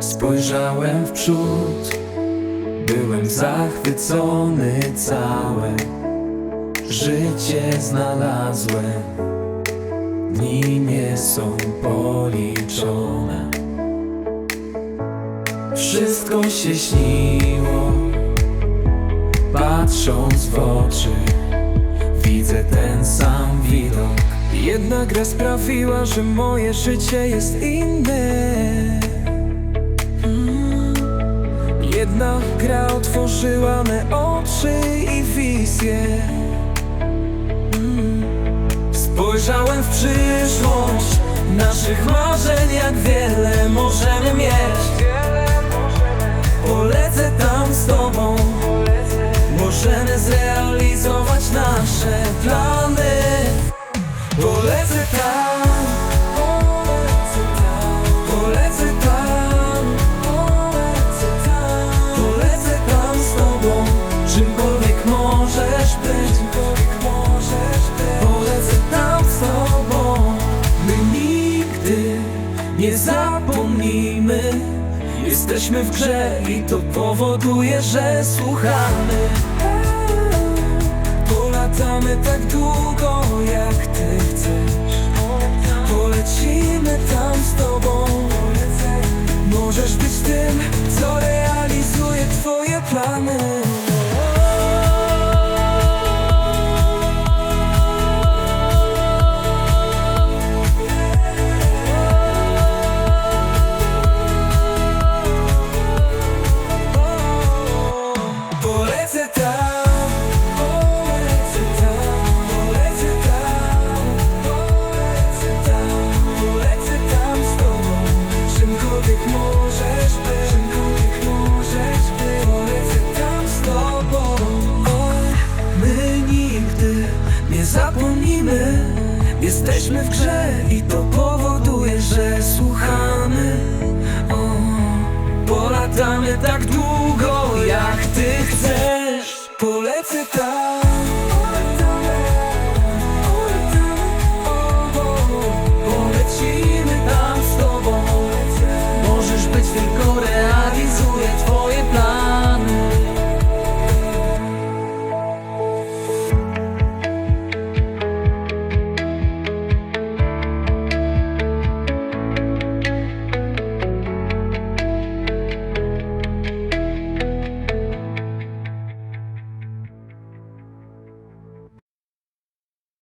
Spojrzałem w przód. Byłem zachwycony całe. Życie znalazłem Dni nie są policzone. Wszystko się śniło. Patrząc w oczy Widzę ten sam widok. Jedna gra sprawiła, że moje życie jest inne Jedna gra otworzyła me oczy i wizję Mm. Spojrzałem w przyszłość Naszych marzeń jak wiele możemy mieć. Polecę tam z tobą. Możemy zrealizować nasze plany. Polecę nie zapomnimy Jesteśmy w grze i to powoduje, że słuchamy. Polatamy tak długo jak ty chcesz. Polecimy tam z tobą. Możesz być tym, co realizuje twoje plany jesteśmy w grze i to powoduje, że słuchamy. O, Polatamy tak długo jak ty chcesz Polecę tam